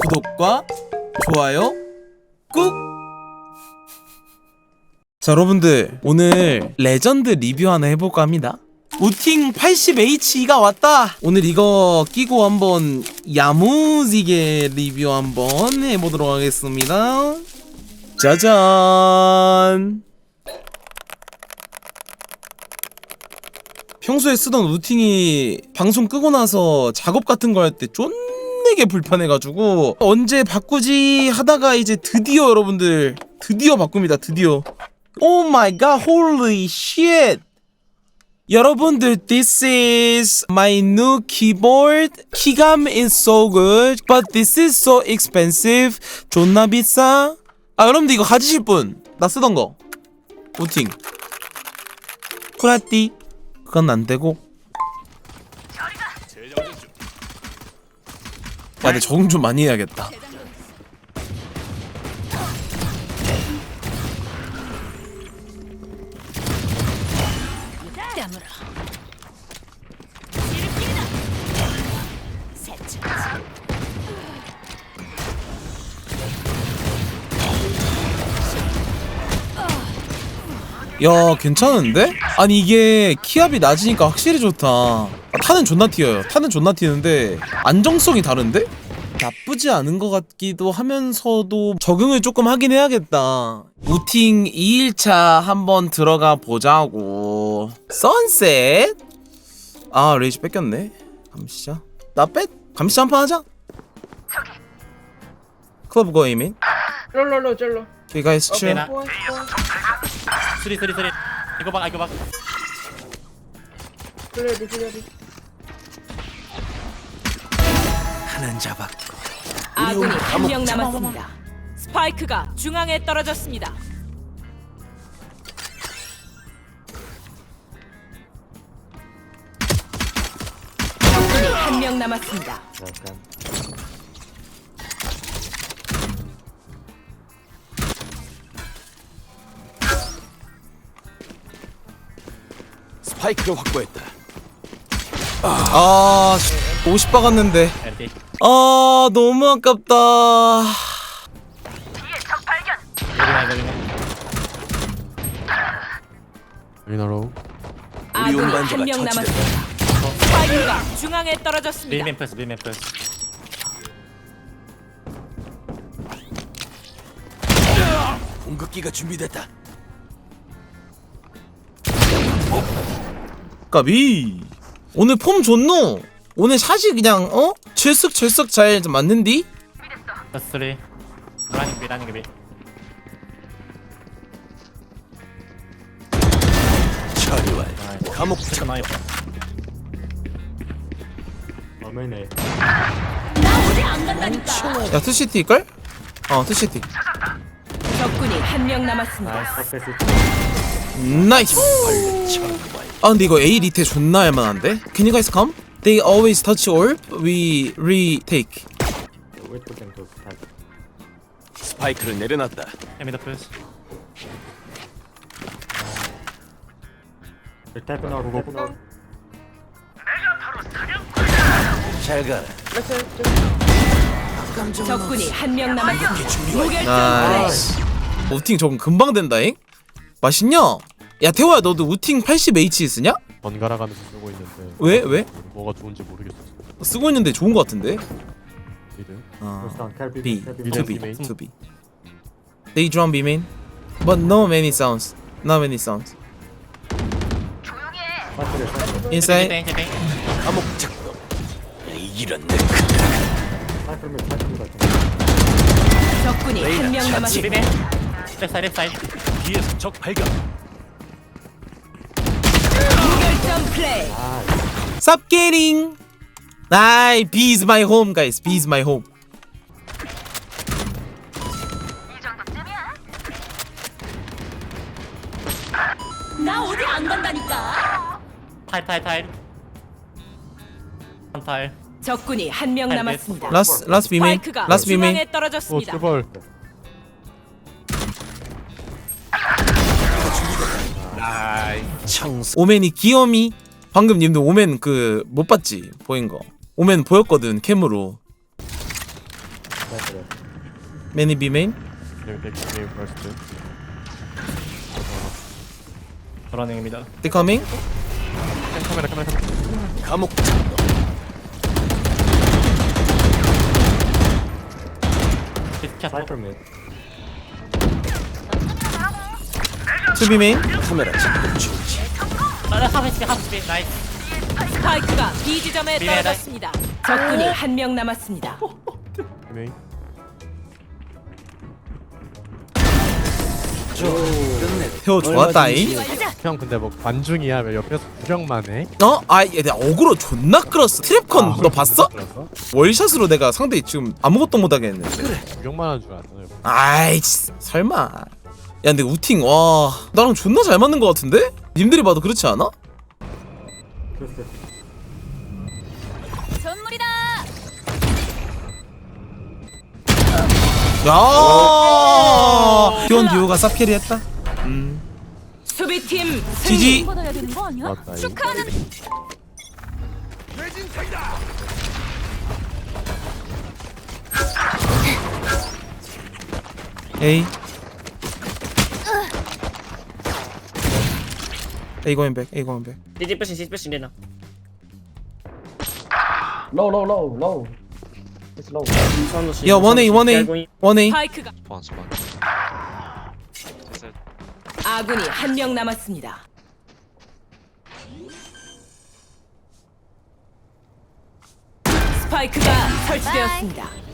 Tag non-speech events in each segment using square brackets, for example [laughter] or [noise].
구독과 좋아요 꾹! 자 여러분들 오늘 레전드 리뷰 하나 해볼까 합니다. 우팅 80H가 왔다! 오늘 이거 끼고 한번 야무지게 리뷰 한번 해보도록 하겠습니다. 짜잔! 평소에 쓰던 우팅이 방송 끄고 나서 작업 같은 거 할 때 쫀 내게 불편해가지고 언제 바꾸지 하다가 이제 드디어 여러분들 드디어 바꿉니다 드디어. 오 마이 갓 홀리 쉣 여러분들 this is my new keyboard. 키감 is so good but this is so expensive. 존나 비싸. 아 여러분들 이거 가지실 분 나 쓰던 거. 우팅. 쿠라띠. 그건 안 되고 근데 적응 좀 많이 해야겠다 야 괜찮은데? 아니 이게 키압이 낮으니까 확실히 좋다 아, 타는 존나 튀어요 타는 존나 튀는데 안정성이 다른데? 나쁘지 않은 것 같기도 하면서도 적응을 조금 하긴 해야겠다. 우팅 2일차 한번 들어가 보자고. 선셋! 아 레이지 뺏겼네. 감시자. 나 뺏? 감시자 한 판 하자! 클럽 거이민. 롤롤롤 쫄로. Okay guys chill 수리 수리 수리. 이거 봐 이거 봐. 플레디 플레디 아 군이 한 명 남았습니다. 스파이크가 중앙에 떨어졌습니다. 적군이 한 명 남았습니다. 스파이크를 확보했다. 아 50 박았는데 LD 아 너무 아깝다 여기나 리나로우 아군이 운반자가 한 명 처치됐다. 남았습니다. 스파이크가 중앙에 떨어졌습니다. 빌맨 플스 빌맨 플스 공급기가 준비됐다. 까비 오늘 폼 좋노 오늘 샷이 그냥 어? 철썩철썩 잘 맞는디? 수리 라닝 비 라닝 비 처리 완. 감옥 나이 어메네 야 투시티일걸? 어 투시티 적군이 한 명 남았습니다. 나이스 아 근데 이거 A 리테 존나 할만한데? Can you guys come? They always touch orb We retake 스파이크를 내려놨다. 에미더 플스 잘 가라. 적군이 한 명 남았습니다. 무결점 플레이. 나이스 우팅 저건 금방 된다잉? 맛있냐? 야 태호야 너도 우팅 80H 쓰냐? 번갈아 가면서 쓰고 있는데 왜? 왜? 뭐가 좋은지 모르겠어. 쓰고 있는데 좋은 거 같은데? 미드. 아 B B, to B B. to B. They drum B main. But no many sounds. Not many sounds. Inside. 적군이 한 명 남았습니다. 빌맨 랩 사이드 랩 사이드 뒤에서 적 발견. 플레이. Stop getting Nah, B is my home guys B is my home 나 어디 안 간다니까. 한 타일 적군이 한 명 남았습니다. 스파이크가 Last B main 중앙에 떨어졌습니다. 오 제발 청소. 오맨이 귀염이 방금 님들 오맨 그못 봤지? 보인 거. 오맨 보였거든 캠으로. First. 저런행입니다. They coming. 카메라 카메라 카메라. 감옥. main. 카메라 작동 중 지. 아 하프스피 하프스피 나이스 스파이크가 B 지점에 미래다. 떨어졌습니다. 적군이 한 명 남았습니다. [laughs] 메인. 태워 좋았다잉. 형 근데 뭐 관중이야 왜 옆에서 구경만 해? 어? 아, 얘 내가 어그로 존나 끌었어. 트랩컨 너 봤어? 그래서 월샷으로 내가 상대 지금 아무것도 못하게 했는데. 구경만 하는 줄 알았어. 아이, 씨, 설마. 야, 근데 우팅 와, 나랑 존나 잘 맞는 것 같은데? 님들이 봐도 그렇지 않아? 선물이다. 야, 디온 디오가 쌉캐리 했다. 음, 수비팀. 지지. 받아야 되는 거 아니야? 맞다. 이거. 축하하는. A. A going back. A going back. CT pushing, CT pushing right now. Low, low, low, low. It's low. 야, one A, one A, one A. 스파이크가 아군이 한 명 남았습니다. 스파이크가 설치되었습니다.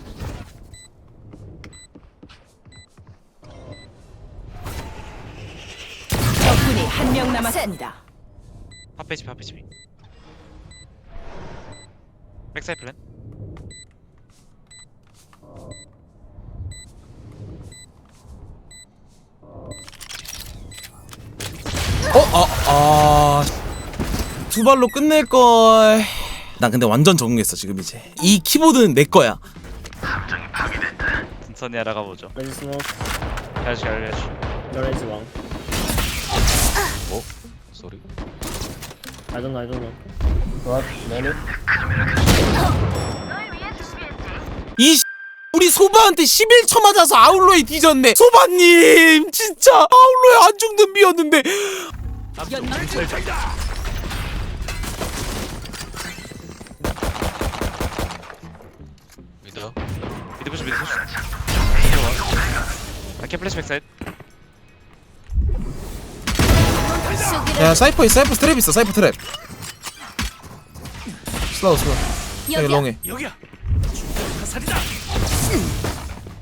한 명 남았습니다. 핫페이지 핫페이지 백사이 플랜 어, 아, 아. 두 발로 끝낼 걸. 난 근데 완전 적응했어 지금 이제. 이 키보드는 내 거야. 천천히 알아가 보죠 Let's smoke. 가야지 가야지 Lorenz one. I don't know, I don't know. What? Many? 이 우리 소바한테 11초 맞아서 아울로에 뒤졌네. 소바님, 진짜 아울로에 안 죽는 미였는데. 미드 미드 부시 미드 부시 아케 플래 야, 사이퍼 있어, 사이퍼 트랩 있어, 사이퍼 트랩. 슬로우, 슬로우. 여기 롱에. 여기야.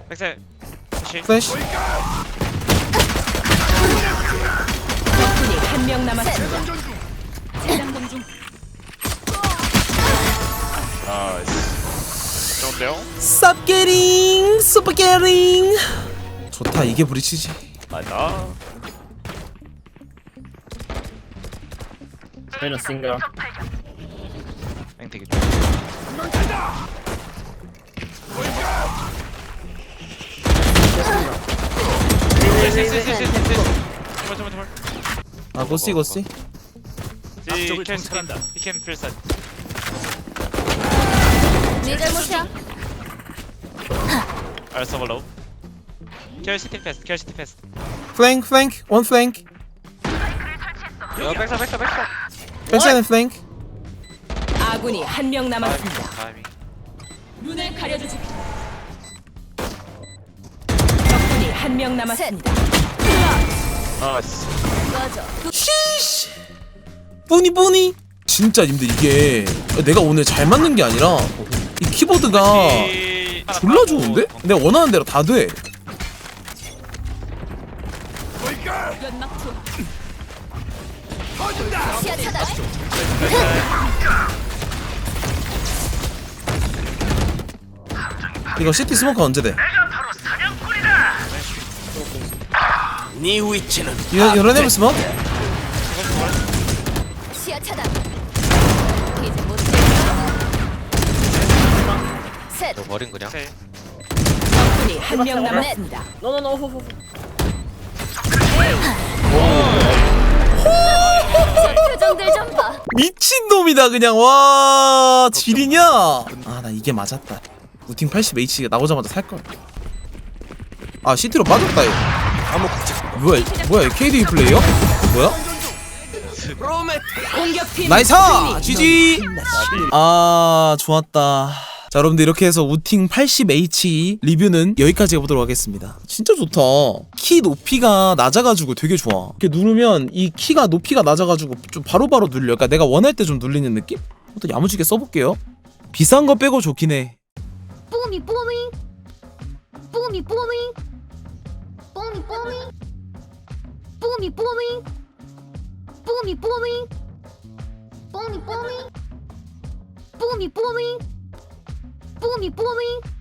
백사이드 다시 플래시. 적군이 한 명 남았습니다. 나이스 좋은데요? 쌉게링, 슈퍼게링. 좋다, 이게 브리치지. 맞 아 Then a single. 땡태기 제발 제발 제발 아, 고씨, 고씨. 앞쪽을 정찰한다. 이 캠 필살 네 잘못이야. 알았어 볼라우 킬 시티 패스 킬 시티 패스 플랭크, 플랭크, 원 플랭크. 야 백사 백사 백사 백사이드 플랭크. 아군이 한 명 남았습니다. 타이밍 눈을 가려주지. 적군이 한 명 남았습니다. 시시 뿌니 뿌니 진짜 님들 이게 내가 오늘 잘 맞는 게 아니라 이 키보드가 졸라 좋은데? 내가 원하는 대로 다 돼. 연막 투. 이거 시티 스모커 언제 돼? 네 위치는 이거 이런 애면 스모커? 시야 차단. 이제 못 셋. 오케이 적군이 한 명 남았습니다. 표정들 좀 봐. 미친 놈이다 그냥 와 지리냐? 아 나 이게 맞았다. 우팅 80H가 나오자마자 살걸 아 CT로 빠졌다 얘 뭐야 이- 뭐야 이 KD 플레이어? 뭐야? 공격팀 나이스! GG! 아 좋았다 자 여러분들 이렇게 해서 우팅 80H 리뷰는 여기까지 해보도록 하겠습니다. 진짜 좋다. 키 높이가 낮아가지고 되게 좋아. 이렇게 누르면 이 키가 높이가 낮아가지고 좀 바로바로 눌려. 그러니까 내가 원할 때 좀 눌리는 느낌? 또 야무지게 써볼게요. 비싼 거 빼고 좋긴 해. 뽀미 뽀미 뽀미 뽀미 뽀미 뽀미 뽀미 뽀미 뽀미 뽀미 뽀미 뽀미 뽀미 뽀미 Пумі, пуми.